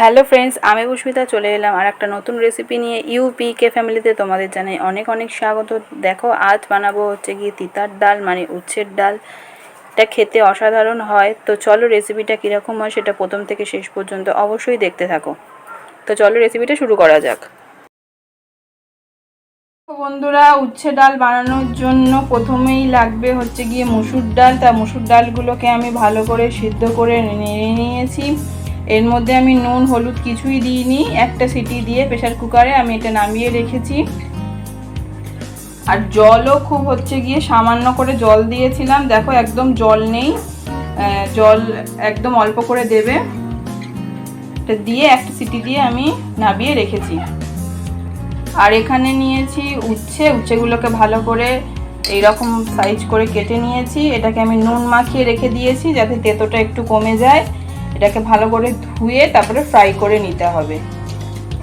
Hello friends আমি পুষ্পিতা, চলে এলাম আর একটা নতুন রেসিপি নিয়ে ইউপি কে ফ্যামিলিতে তোমাদের জানাই অনেক অনেক স্বাগত। দেখো, আজ বানাবো হচ্ছে গিয়ে তিতার ডাল মানে উচ্ছের ডাল। এটা খেতে অসাধারণ হয়। তো চলো রেসিপিটা কীরকম হয় সেটা প্রথম থেকে শেষ পর্যন্ত অবশ্যই দেখতে থাকো। তো চলো রেসিপিটা শুরু করা যাক। বন্ধুরা, উচ্ছে ডাল বানানোর জন্য প্রথমেই লাগবে হচ্ছে গিয়ে মুসুর ডাল। তা মুসুর ডালগুলোকে আমি ভালো করে সিদ্ধ করে নিয়ে নিয়েছি। এর মধ্যে আমি নুন, হলুদ কিছুই দিইনি। একটা সিটি দিয়ে প্রেশার কুকারে আমি এটা নামিয়ে রেখেছি। আর জলও খুব হচ্ছে গিয়ে, সামান্য করে জল দিয়েছিলাম। দেখো, একদম জল নেই। জল একদম অল্প করে দেবে। এটা দিয়ে একটা সিটি দিয়ে আমি নামিয়ে রেখেছি। আর এখানে নিয়েছি উচ্ছে। উচ্ছেগুলোকে ভালো করে এইরকম সাইজ করে কেটে নিয়েছি। এটাকে আমি নুন মাখিয়ে রেখে দিয়েছি যাতে তেতোটা একটু কমে যায়। এটাকে ভালো করে ধুয়ে তারপরে ফ্রাই করে নিতে হবে।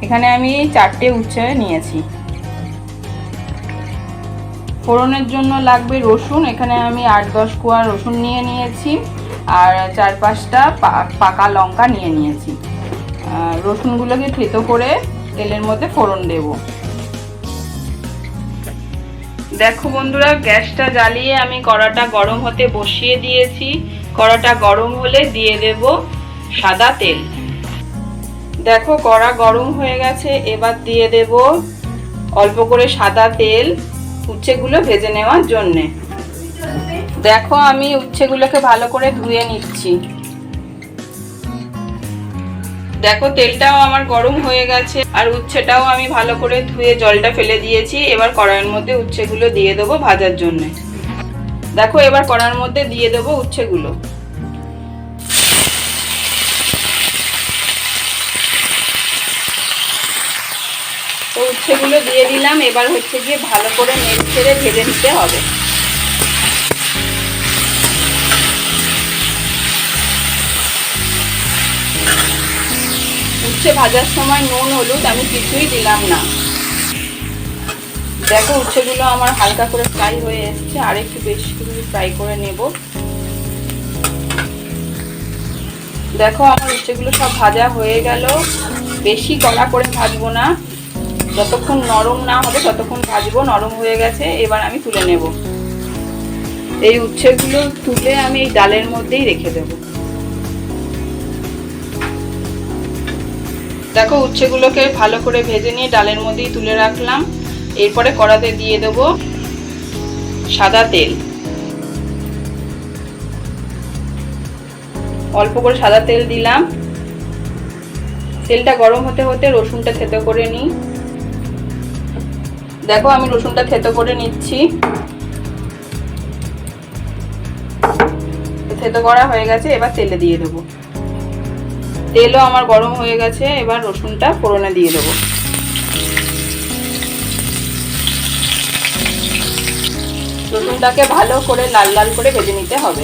এখানে আমি চারটে উচ্ছে নিয়েছি। ফোড়নের জন্য লাগবে রসুন, এখানে আমি আট দশ কোয়া রসুন নিয়ে নিয়েছি আর চার পাঁচটা পাকা লঙ্কা নিয়ে নিয়েছি। রসুনগুলোকে থেতো করে তেলের মধ্যে ফোড়ন দেব। দেখো বন্ধুরা, গ্যাসটা জ্বালিয়ে আমি কড়াটা গরম হতে বসিয়ে দিয়েছি। কড়াটা গরম হলে দিয়ে দেব সাদা তেল। দেখো, কড়া গরম হয়ে গেছে, এবার দিয়ে দেব অল্প করে সাদা তেল উচ্ছেগুলো ভেজে নেওয়ার জন্যে। দেখো, আমি উচ্ছেগুলোকে ভালো করে ধুয়ে নিচ্ছি। দেখো, তেলটাও আমার গরম হয়ে গেছে, আর উচ্ছেটাও আমি ভালো করে ধুয়ে জলটা ফেলে দিয়েছি। এবার কড়াইয়ের মধ্যে উচ্ছেগুলো দিয়ে দেবো ভাজার জন্যে। দেখো, এবার কড়ার মধ্যে দিয়ে দেবো উচ্ছেগুলো। উচ্ছেগুলো দিয়ে দিলাম। এবার হচ্ছে গিয়ে ভালো করে নেড়ে ছেড়ে ভেজে নিতে হবে। উচ্ছে ভাজার সময় নুন, হলুদ আমি কিছুই দিলাম না। দেখো উচ্ছেগুলো আমার হালকা করে ফ্রাই হয়ে এসছে। আর একটু বেশি করে ফ্রাই করে নেব। দেখো আমার উচ্ছেগুলো সব ভাজা হয়ে গেল। বেশি কড়া করে ভাজবো না। যতক্ষণ নরম না হবে, ততক্ষণ ভাজবো, নরম হয়ে গেছে, এবার আমি তুলে নেব। এই উচ্ছেগুলো তুলে আমি এই ডালের মধ্যেই রেখে দেব। দেখো উচ্ছেগুলোকে ভালো করে ভেজে নিয়ে ডালের মধ্যেই তুলে রাখলাম। এরপরে কড়াতে দিয়ে দেব সাদা তেল। অল্প করে সাদা তেল দিলাম। তেলটা গরম হতে হতে রসুনটা থেতো করে নিই। দেখো, আমি রসুনটা থেতো করে নিচ্ছি। থেতো করা হয়ে গেছে, এবার তেলে দিয়ে দেবো। তেলও আমার গরম হয়ে গেছে, এবার রসুনটা ফোড়নে দিয়ে দেবো। রসুনটাকে ভালো করে লাল লাল করে ভেজে নিতে হবে।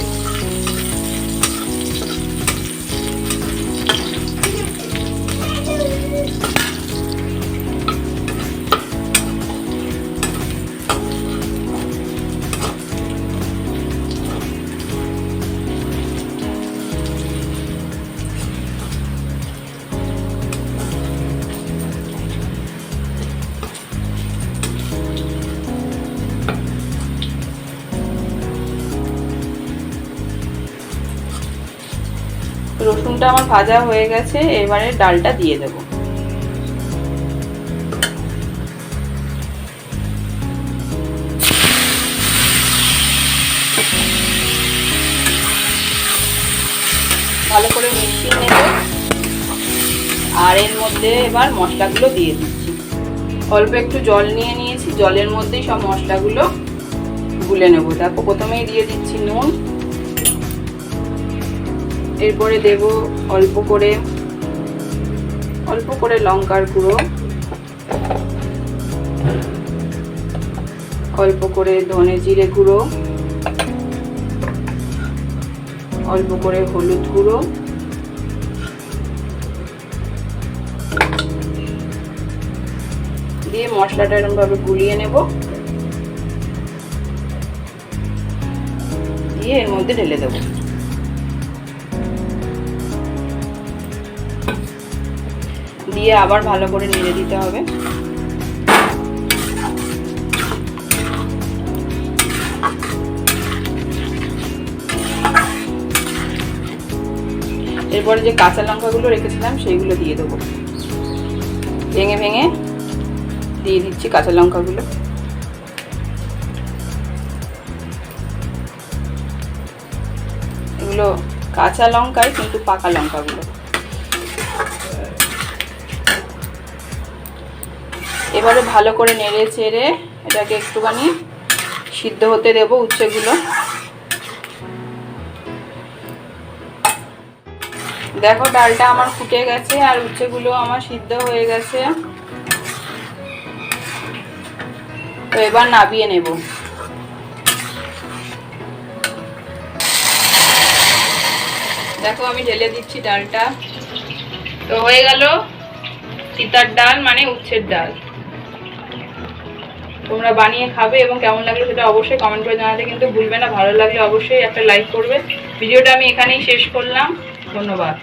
রসুনটা আমার ভাজা হয়ে গেছে, এবারে ডালটা দিয়ে দেব। ভালো করে মিশিয়ে নেব। আর এর মধ্যে এবার মশলাগুলো দিয়ে দিচ্ছি। অল্প একটু জল নিয়ে নিয়েছি, জলের মধ্যেই সব মশলাগুলো গুলে নেব। তারপর প্রথমেই দিয়ে দিচ্ছি নুন। এরপরে দেব অল্প করে অল্প করে লঙ্কার গুঁড়ো, অল্প করে ধনে জিরে গুঁড়ো, অল্প করে হলুদ গুঁড়ো, দিয়ে মশলাটা এরকমভাবে গুলিয়ে নেব। দিয়ে এর মধ্যে ঢেলে দেবো। দিয়ে আবার ভালো করে নেড়ে দিতে হবে। এরপরে যে কাঁচা লঙ্কাগুলো রেখেছিলাম, সেইগুলো দিয়ে দেবো। ভেঙে ভেঙে দিয়ে দিচ্ছি কাঁচা লঙ্কাগুলো। এগুলো কাঁচা লঙ্কাই, কিন্তু পাকা লঙ্কাগুলো। এবারে ভালো করে নেড়ে চেড়ে এটাকে একটুখানি সিদ্ধ হতে দেবো উচ্ছেগুলো। দেখো, ডালটা আমার ফুটে গেছে আর উচ্ছেগুলো আমার সিদ্ধ হয়ে গেছে। তো এবার নাবিয়ে নেব। দেখো, আমি ঢেলে দিচ্ছি ডালটা। তো হয়ে গেল চিতার ডাল মানে উচ্ছের ডাল। তোমরা বানিয়ে খাবে এবং কেমন লাগল সেটা অবশ্যই কমেন্ট করে জানাতে কিন্তু ভুলবে না। ভালো লাগলে অবশ্যই একটা লাইক করবে। ভিডিওটা আমি এখানেই শেষ করলাম। ধন্যবাদ।